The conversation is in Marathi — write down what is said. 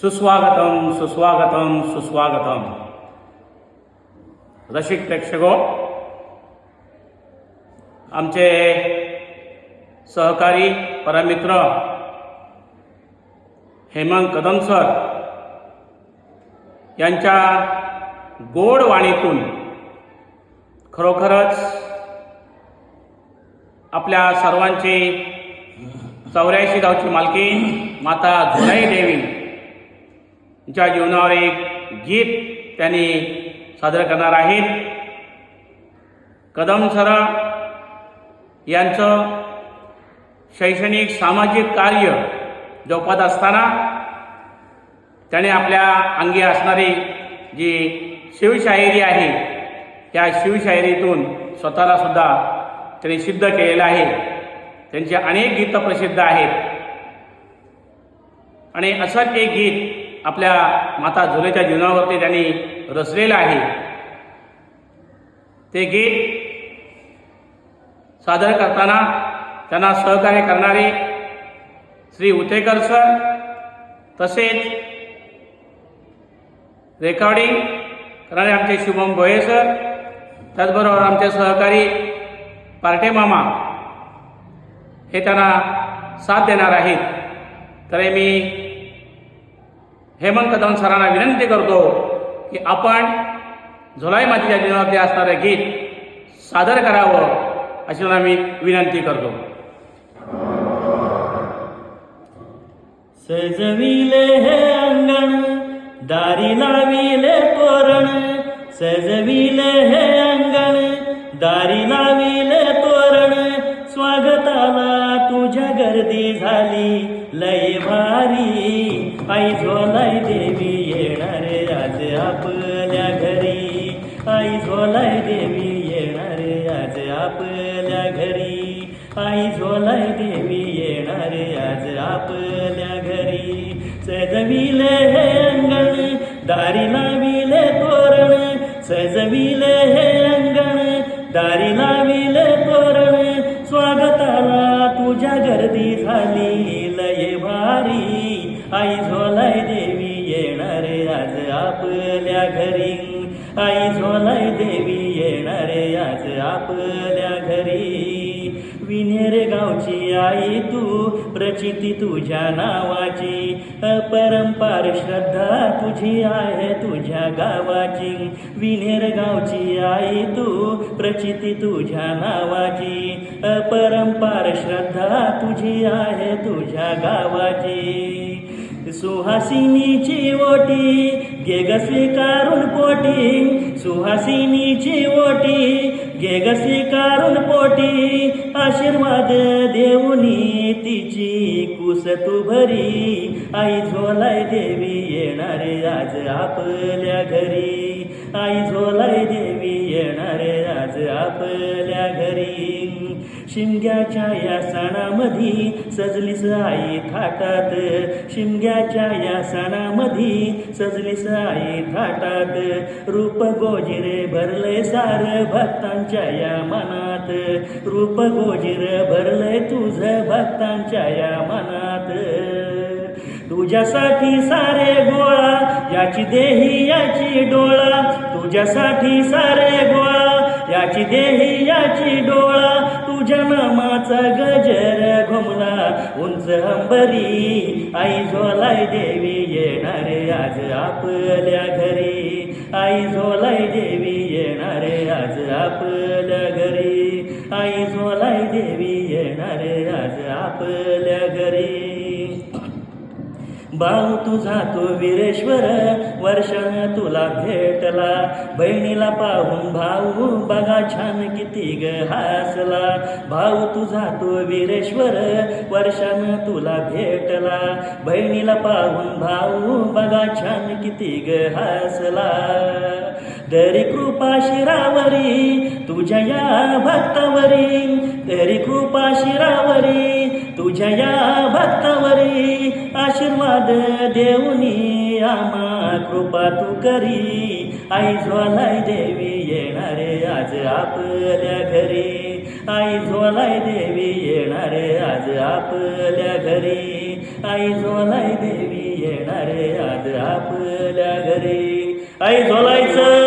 सुस्वागतम सुस्वागतम सुस्वागतम। रसिक प्रेक्षको आमचे सहकारी परमित्र हेमंत कदम सर यांच्या गोड वाणीतून खरोखरच आपल्या सर्वांची चौऱ्याऐंशी गावची मालकीन माता झुलाई देवी. यांच्या जीवनावर एक गीत त्यांनी सादर करणार आहेत. कदम सरा यांचं शैक्षणिक सामाजिक कार्य जोपात असताना त्याने आपल्या अंगी असणारी जी शिवशाहिरी आहे त्या शिवशाहिरीतून स्वतःला सुद्धा त्यांनी सिद्ध केलेलं आहे. त्यांचे अनेक गीतं प्रसिद्ध आहेत. आणि असंच एक गीत आपल्या माता झुलेच्या जीवनावरती त्यांनी रचलेलं आहे. ते गीत सादर करताना त्यांना सहकार्य करणारे श्री उतेकर सर तसेच रेकॉर्डिंग करणारे आमचे शुभम भोये सर त्याचबरोबर आमचे सहकारी पार्टे मामा हे त्यांना साथ देणार आहेत. तर मी हेमंत कदम सरांना विनंती करतो की आपण झोलाई मातीच्या जीवनावरती असणारं गीत सादर करावं अशी त्यांना मी विनंती करतो. सजविले हे अंगण दारी लाविले तोरण सजविले हे अंगण दारी लाविले तोरण स्वागताला गर्दी झाली लय भारी. आई झोलाई देवी येणारे आज आपल्या घरी. आई झोलाई देवी येणारे आज आपल्या घरी. आई झोलाई देवी येणारे आज आपल्या घरी. सजविले हे अंगण दारी लाविले तोरण. सजविले हे झाली लय भारी. आई झोलाय देवी येणार आज आपल्या घरी. आई झोलाय देवी येणारे आज आपल्या घरी. विनेर गावची आई तू प्रचिती तुझ्या नावाची. अपरंपार श्रद्धा तुझी आहे तुझ्या गावाची. विनेर गावची आई तू प्रचिती तुझ्या नावाची. अपरंपार श्रद्धा तुझी आहे तुझ्या गावाची. सुहासिनीची ओटी गेग स्वीकारून पोटी. सुहासिनीची ओटी गेगसी कारून पोटी आशीर्वाद देऊनी तिची कुस तू भरी. आई झोलाय देवी येणारे आज आपल्या घरी. आई झोलाय देवी येणारे आज आपल्या घरी. शिमग्याच्या या सणामधी सजलीस आई थाटात शिमग्याच्या या सणामधी सजली साई थाटात. रूप गोजिरे भरले सार भक्तांच्या या मनात. रूप गोजिर भरले तुझ भक्तांच्या या मनात. तुझ्यासाठी सारे गोळा याची देही याची डोळा. तुझ्यासाठी सारे गोळा याची देही याची डोळा. नामाचा गजर घुमला. उंच अंबरी आई झोलाय देवी येणारे आज आपल्या घरी. आई झोलाय देवी येणारे आज आपल्या घरी. आई झोलाय देवी येणारे आज आपल्या घरी. भाऊ तुझा तो वीरेश्वर वर्षानं तुला भेटला. बहिणीला पाहून भाऊ बघा छान किती ग हसला. भाऊ तुझा तो वीरेश्वर वर्षानं तुला भेटला. बहिणीला पाहून भाऊ बघा छान किती ग हसला. दरी कृपा शिरावरी तुझ्या या भक्तावरी. दरी कृपा शिरावरी तुझ्या या भक्तावरी आशीर्वाद देऊनी आम्हा कृपा तू करी. आई झोलाय देवी येणारे आज आपल्या घरी. आई झोलाय देवी येणारे आज आपल्या घरी. आई झोलाय देवी येणारे आज आपल्या घरी. आई झोलायचं